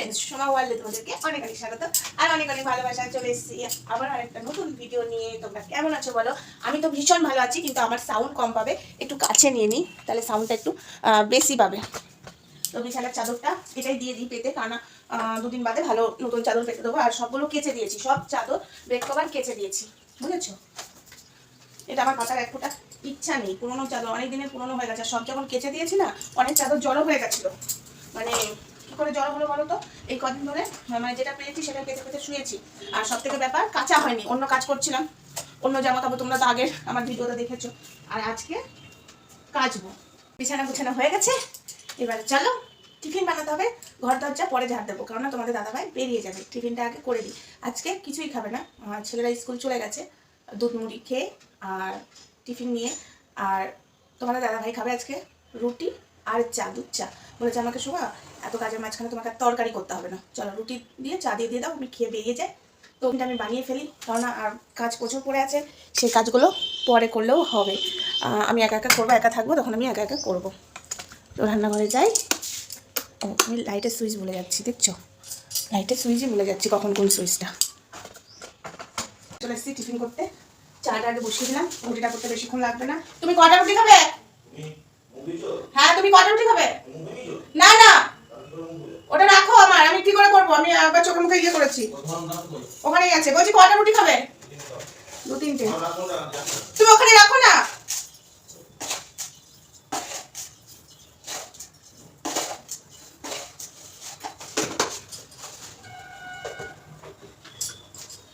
Friends Soma ওয়ার্ল্ডে তোমাদেরকে অনেক অনেক স্বাগত। আর অনেক অনেক ভালোবাসা চলে এসেছি। আবার আরেকটা নতুন ভিডিও নিয়ে তোমরা কেমন আছো বলো? আমি তো ভীষণ ভালো আছি কিন্তু আমার সাউন্ড কম পাবে। একটু কাছে নিয়ে নিই তাহলে সাউন্ডটা একটু বেশি পাবে। তো বিছানার চাদরটা এটাই দিয়ে দিই পেতে কারণ দুদিন বাদে ভালো নতুন চাদর পেতে দেবো। আর সবগুলো কেচে দিয়েছি সব চাদর বেড কভার কেচে দিয়েছি। বুঝেছ? এটা আমার পাতার এক ফোঁটা ইচ্ছা নেই। পুরোনো চাদর অনেক দিনের পুরোনো হয়ে গেছে। সব যখন কেচে দিয়েছি না অনেক চাদর জড়ো হয়ে গেছিল। মানে কি করে জড়ো হলো বলো তো? এই কদিন ধরে মানে যেটা পেয়েছি সেটা কেচে কেচে শুয়েছি। আর সব থেকে ব্যাপার, কাঁচা হয়নি, অন্য কাজ করছিলাম। অন্য জামা কাপড় তোমরা তো আগের আমার ভিডিওতে দেখেছ। আর আজকে কাচবো। বিছানা গুছানো হয়ে গেছে। এবারে চলো, টিফিন বানাতে হবে। ঘর দরজা, পরে ঝাড় দেবো। কারণ না তোমাদের দাদাভাই বেরিয়ে যাবে। টিফিনটা আগে করে দিই। আজকে কিছুই খাবে না। আমার ছেলেরা স্কুল চলে গেছে। দুধ মুড়ি খেয়ে আর টিফিন নিয়ে। আর তোমাদের দাদাভাই খাবে আজকে রুটি আর চা, দুধ চা। বলেছে আমাকে শোভা এত কাজের মাঝখানে তোমাকে আর তরকারি করতে হবে না। চলো রুটি দিয়ে চা দিয়ে দিয়ে দাও আমি খেয়ে বেরিয়ে যাই। তো ওটা আমি বানিয়ে ফেলি কারণ আর কাজ প্রচুর পড়ে আছে সেই কাজগুলো পরে করলেও হবে। আমি একা একা করব একা থাকব তখন আমি একা একা করব। তো রান্নাঘরে যাই। ও আমি লাইটের সুইচ ভুলে যাচ্ছি দেখছ? লাইটের সুইচই ভুলে যাচ্ছি কখন কোন সুইচটা। চলে এসেছি টিফিন করতে। চাটা আগে বসিয়ে দিলাম রুটিটা করতে বেশিক্ষণ লাগবে না। তুমি কটা রুটি খাবে? হ্যাঁ তুমি কটা রুটি খাবে? না না। ওটা রাখো আমার, আমি কি করে করব? আমি একবার চোখে মুখে ইয়ে করেছি। ওখানেই আছে। বলছি কটা রুটি খাবে? দু তিনটে। তুমি ওখানে রাখো না।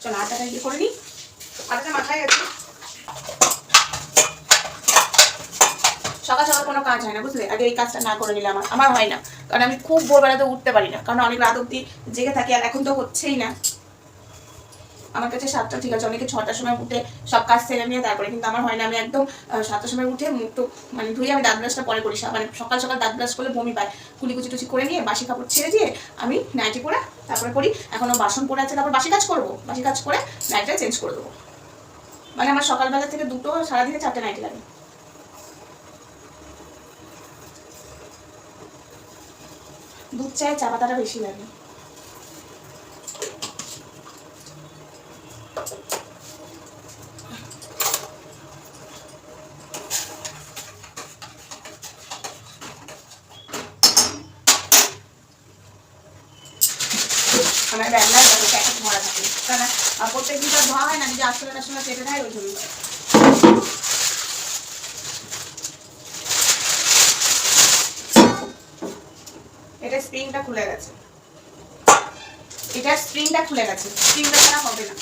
চলো, আটাটা ইয়ে করে নিই আটাটা মাথায় আছে। সকাল সকাল কোনো কাজ হয় না, বুঝলে? আগে এই কাজটা না করে নিলে আমার আমার হয় না। কারণ আমি খুব ভোরবেলাতে উঠতে পারি না। কারণ অনেক রাত অব্দি জেগে থাকি আর এখন তো হচ্ছেই না। আমার কাছে সাতটা ঠিক আছে, অনেকে ছটার সময় উঠে সব কাজ সেরে নিয়ে তারপরে কিন্তু আমার হয় না। আমি একদম সাতটার সময় উঠে মুখ টুক মানে ধুয়ে আমি দাঁত ব্রাশটা পরে করি। মানে সকাল সকাল দাঁত ব্রাশ করলে বমি পায়। কুলি কুচি টুচি করে নিয়ে বাসি কাপড় ছেড়ে দিয়ে আমি নাইটি পরে তারপরে করি। এখনও বাসন পড়ে আছে তারপর বাসি কাজ করব। বাসি কাজ করে নাইটটা চেঞ্জ করে দেবো। মানে আমার সকালবেলা থেকে দুটো সারাদিনে চারটে নাইটি লাগে। দুধ চায়ে চা পাতাটা বেশি লাগে। আমার রান্নার প্যাকেট ভরা থাকে। কারণ আহ, প্রত্যেক দিন তো ধোয়া হয় না যদি আসলে টাসলে কেটে দেয় ওই জন্য এটা স্প্রিংটা খুলে গেছে। এটা স্প্রিংটা খুলে গেছে। স্প্রিংটা ছাড়া হবে না।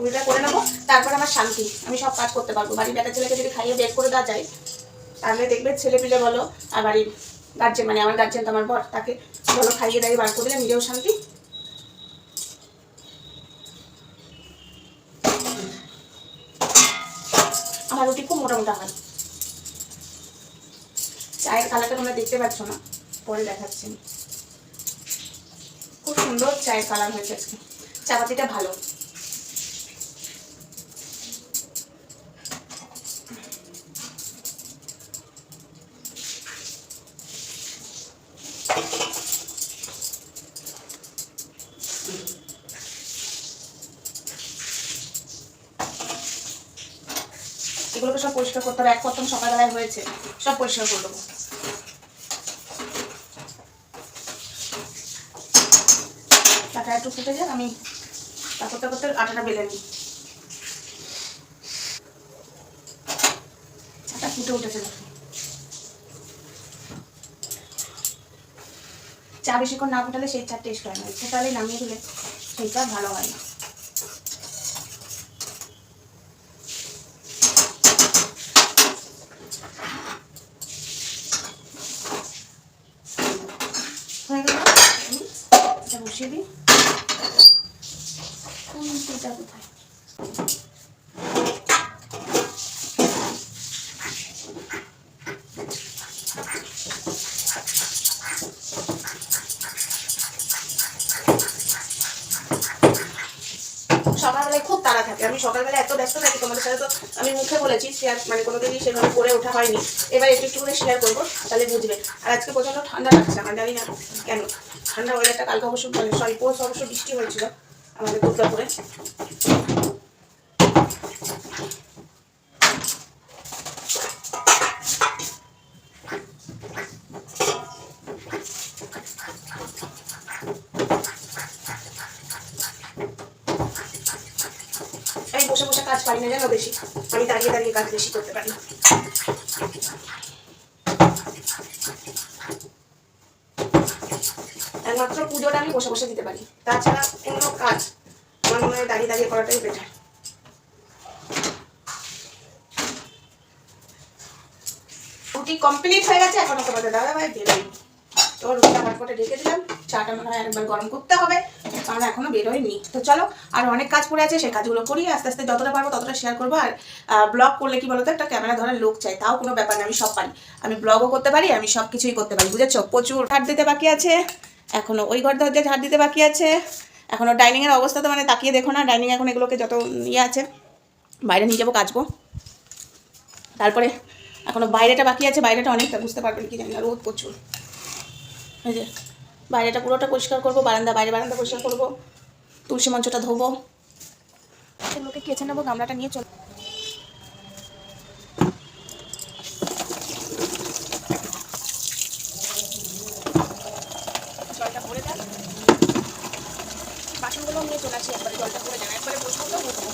ওইটা করে নেব, তারপর আমার শান্তি। আমি সব কাজ করতে পারব। বাড়ির বেটা ছেলেকে যদি খাইয়ে বের করে দেওয়া যায়, তাহলে দেখবে ছেলে পিলে বলো, আর বাড়ির গার্জেন মানে আমার গার্জেন তো আমার বর, তাকে বলো খাইয়ে দেয়, বার করে দিলে নিজেও শান্তি আমার রুটি খুব মোটা হয়। চায়ের কালারটা তোমরা দেখতে পাচ্ছ না, পরে দেখাচ্ছি। খুব সুন্দর চায়ের কালার হয়েছে আজকে। চাপাতিটা ভালো এগুলোকে সব পরিষ্কার করতে হবে এক প্রথম সকালবেলায় হয়েছে, সব পরিষ্কার করে দেবো। আটা একটু ফুটে যাক, আমি করতে করতে আটাটা বেলে নিই। আটা ফুটে উঠেছে। চা বেশিক্ষণ না ফুটালে সেই চা টেস্ট হয় না। ফুটালে নামিয়ে দিলে সেই চা ভালো হয় না হয়ে গেল আমি এটা বসিয়ে দিই। কোথায়? খুব তাড়া থাকে। আমি সকালবেলা এত ব্যস্ত থাকি, তোমাদের সাথে তো আমি মুখে বলেছি শেয়ার মানে কোনোদিনই সেভাবে করে ওঠা হয়নি। এবার একটু একটু করে শেয়ার করব, তাহলে বুঝবে। আর আজকে প্রচণ্ড ঠান্ডা লাগছে আমার জানি না কেন। ঠান্ডা ওয়েদারটা কালকে অবশ্য মানে সরি পোষ অবশ্য বৃষ্টি হয়েছিল আমাদের দুর্গাপুরে। আমি বসে বসে কাজ পারি না জানো বেশি, আমি দাঁড়িয়ে দাঁড়িয়ে কাজ বেশি করতে পারি একমাত্র পুজোটা আমি বসে বসে দিতে পারি। তাছাড়া অন্য কাজ আমার মনে হয় দাঁড়িয়ে দাঁড়িয়ে করাটাই বেটার রুটি কমপ্লিট হয়ে গেছে, এখনও তোমাদের দাদা ভাই বেরোয় তো রুটিটা ফটফটে ঢেকে দিলাম, চাটা মনে হয় একবার গরম করতে হবে কারণ এখনও বেরোয়নি তো চলো, আর অনেক কাজ পড়ে আছে, সেই কাজগুলো করি, আস্তে আস্তে যতটা পারব ততটা শেয়ার করব। আর ব্লগ করলে কি বলতো, একটা ক্যামেরা ধরার লোক চাই, তাও কোনো ব্যাপার না, আমি সব পারি। আমি ব্লগও করতে পারি, আমি সব কিছুই করতে পারি, বুঝেছ? প্রচুর ঝাড় দিতে বাকি আছে। এখনও ওই ঘর দরজায় ঝাড় দিতে বাকি আছে। এখনও ডাইনিংয়ের অবস্থা তো মানে তাকিয়ে দেখো না ডাইনিং এখন এগুলোকে যত ইয়ে আছে, বাইরে নিয়ে যাব, কাচবো। তারপরে এখনও বাইরেটা বাকি আছে, বাইরেটা অনেকটা, বুঝতে পারবেন কি জানি না, রোদ প্রচুর। এই যে, বাইরেটা পুরোটা পরিষ্কার করব, বারান্দা, বাইরে বারান্দা পরিষ্কার করব, তুলসী মঞ্চটা ধোবো। লোকে কেচে নেব গামলাটা নিয়ে চল জলটা ভরে দেন বাসনগুলো নিয়ে চলে আসি একবারে জলটা ভরে দেন একবারে বসবো তো বসবো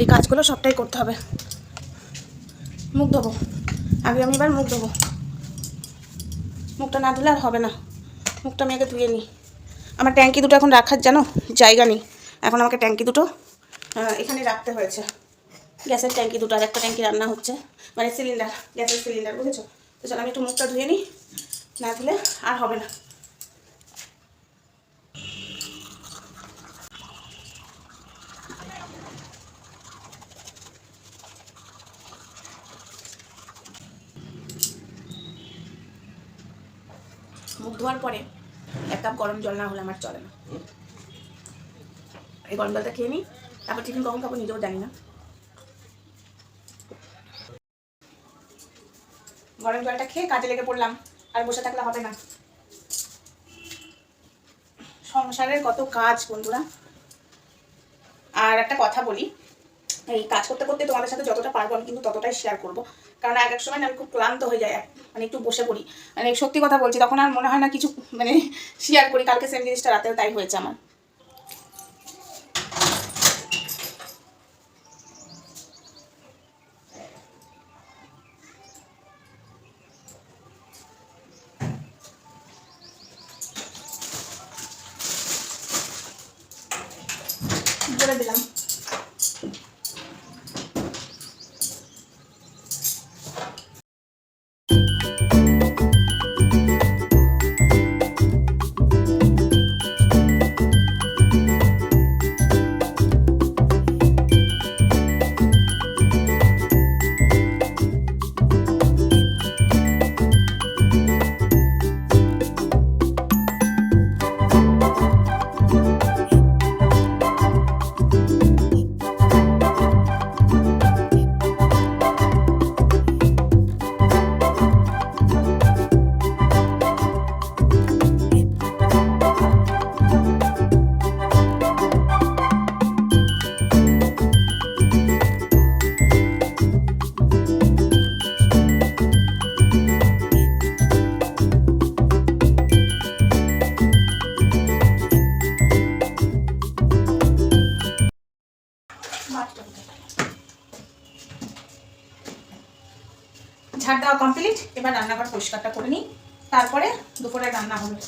এই কাজগুলো সবটাই করতে হবে। মুখ ধোবো। আগে আমি এবার মুখ ধোবো। মুখটা না ধুলে আর হবে না। মুখটা আমি আগে ধুয়ে নিই। আমার ট্যাঙ্কি দুটো এখন রাখার জানো? জায়গা নেই। এখন আমাকে ট্যাঙ্কি দুটো এখানে রাখতে হয়েছে। গ্যাসের ট্যাঙ্কি, দুটো আর একটা ট্যাঙ্কি রান্না হচ্ছে। মানে সিলিন্ডার, গ্যাসের সিলিন্ডার, বুঝেছ? তো চলো আমি একটু মুখটা ধুয়ে নিই, না ধুলে আর হবে না। মুখ ধোয়ার পরে এক কাপ গরম জল না হলে আমার চলে না। এই গরম জলটা খেয়ে নিই, তারপর টিফিন কখন খাব নিজেও জানি না। গরম জলটা খেয়ে কাজে লেগে পড়লাম। আর বসে থাকলে হবে না। সংসারের কত কাজ বন্ধুরা। আর একটা কথা বলি, এই কাজ করতে করতে তোমাদের সাথে যতটা পারব আমি কিন্তু ততটাই শেয়ার করব। কারণ এক এক সময় আমি খুব ক্লান্ত হয়ে যায় মানে একটু বসে পড়ি। মানে সত্যি কথা বলছি, তখন আর মনে হয় না কিছু মানে শেয়ার করি। কালকে সেম জিনিসটা রাতেও তাই হয়েছে আমার। দিলাম পরিষ্কারটা করে নিই। তারপরে দুপুরে রান্না হবে।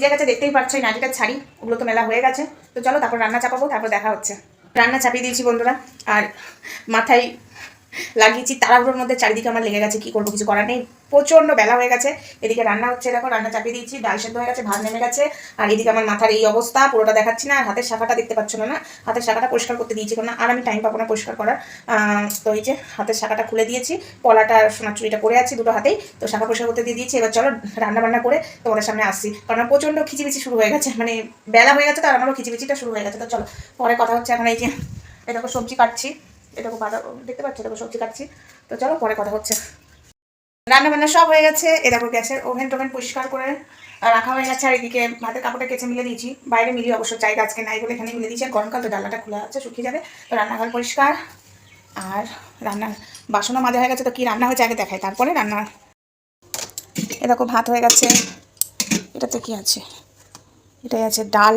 ভিজে গেছে দেখতেই পাচ্ছ এই ছাড়ি ওগুলো তো মেলা হয়ে গেছে। তো চলো, তারপর রান্না চাপাবো, তারপর দেখা হচ্ছে। রান্না চাপিয়ে দিয়েছি বন্ধুরা, আর মাথায় লাগিয়েছি, তাড়াহুড়োর মধ্যে চারিদিকে আমার লেগে গেছে, কি করব, কিছু করার নেই। প্রচণ্ড বেলা হয়ে গেছে, এদিকে রান্না হচ্ছে, দেখো, রান্না চাপিয়ে দিয়েছি, ডাল সেদ্ধ হয়ে গেছে, ভাত নেমে গেছে, আর এদিকে আমার মাথার এই অবস্থা, পুরোটা দেখাচ্ছি না, আর হাতের শাখাটা দেখতে পাচ্ছ না না? হাতের শাখাটা পরিষ্কার করতে দিয়েছি না, আর আমি টাইম পাবো না পরিষ্কার করার। তো এই যে হাতের শাখাটা খুলে দিয়েছি, পলাটা, সোনার চুরিটা পরে আছি দুটো হাতেই, তো শাখা পরিষ্কার করতে দিয়ে দিয়েছি, এবার চলো রান্না বান্না করে তোমাদের সামনে আসছি, কারণ প্রচণ্ড খিচিবিচি শুরু হয়ে গেছে মানে বেলা হয়ে গেছে, তো আর আমারও খিচিবিচিটা শুরু হয়ে গেছে, তো চলো, পরে কথা হচ্ছে এখন এই যে এটাকে সবজি কাটছি। এটাকে বাদা, দেখতে পাচ্ছি? এটাকে সবজি কাটছি। তো চলো, পরে কথা হচ্ছে। রান্না বান্না সব হয়ে গেছে। এ দেখো, গ্যাসের ওভেন টোভেন পরিষ্কার করে রাখা হয়ে গেছে। আর এদিকে ভাতের কাপড়টা কেচে মিলে দিয়েছি। বাইরে মিলিয়ে অবশ্য জায়গা আজকে নাই বলে এখানে মিলে দিয়েছি। আর গরমকাল তো ডালাটা খোলা আছে, শুকিয়ে যাবে। তো রান্নাঘর পরিষ্কার। আর রান্নার বাসনও মাজা হয়ে গেছে। তো কি রান্না হয়েছে আগে দেখাই। তারপরে রান্না। এ দেখো, ভাত হয়ে গেছে। এটাতে কি আছে? এটাই আছে ডাল।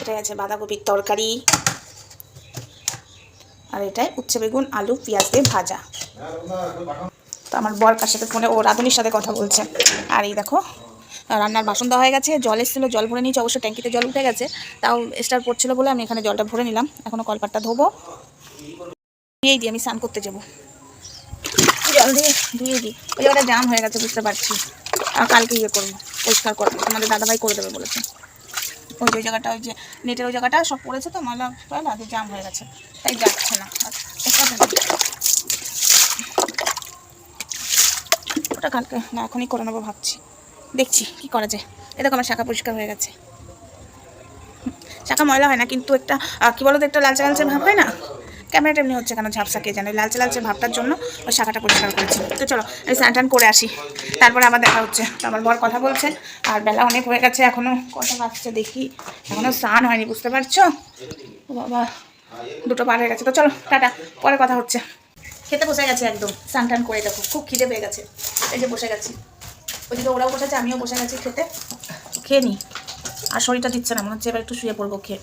এটাই আছে বাঁধাকপির তরকারি। আর এটাই উচ্ছে বেগুন, আলু, পেঁয়াজ দিয়ে ভাজা। তো আমার বর কার সাথে ফোনে, ও রাধুনির সাথে কথা বলছে। আর এই দেখো, রান্নার বাসন দেওয়া হয়ে গেছে, জল এসেছিল, জল ভরে নিয়েছি, অবশ্য ট্যাঙ্কিতে জল উঠে গেছে, তাও স্টার পড়ছিল বলে আমি এখানে জলটা ভরে নিলাম। এখনও কলপাটটা ধোবো। ধুয়েই দিই, আমি স্নান করতে যাব। জল দিয়ে ধুয়ে দিই। ওই জায়গাটা জাম হয়ে গেছে, বুঝতে পারছি। আর কালকে ইয়ে করব, পরিষ্কার করব আমাদের দাদাভাই করে দেবে বলেছে। ওই যে ওই জায়গাটা, ওই যে নেটের ওই জায়গাটা সব পড়েছে তো, মালা দিয়ে জাম হয়ে গেছে। তাই যাচ্ছে না। ওটা কালকে না, এখনই করে নেব ভাবছি। দেখছি কি করা যায়। এ দেখো আমার শাখা পরিষ্কার হয়ে গেছে। শাখা ময়লা হয় না, কিন্তু একটা কি বলো তো একটা লালচে লালচে ভাব হয় না? ক্যামেরাটা এমনি হচ্ছে কেন ঝাপসা, কে জানে? লালচে লালচে ভাবটার জন্য ওই শাখাটা পরিষ্কার করেছি। তো চলো আমি স্নান টান করে আসি। তারপরে আবার দেখা হচ্ছে। তো আমার বর কথা বলছে, আর বেলা অনেক হয়ে গেছে এখনও কটা বাজছে দেখি। এখনও স্নান হয়নি, বুঝতে পারছ? বাবা। দুটো পার হয়ে গেছে। তো চলো, টাটা। পরে কথা হচ্ছে। খেতে বসে গেছে একদম। স্নান টান করে দেখো, খুব খিদে পেয়ে গেছে। এই যে বসে গেছি। ওইদিকে ওরাও বসেছে, আমিও বসে গেছি খেতে। খেয়ে নি। আর শরীরটা দিচ্ছে না, মনে হচ্ছে এবার একটু শুয়ে পড়ব, খেয়ে।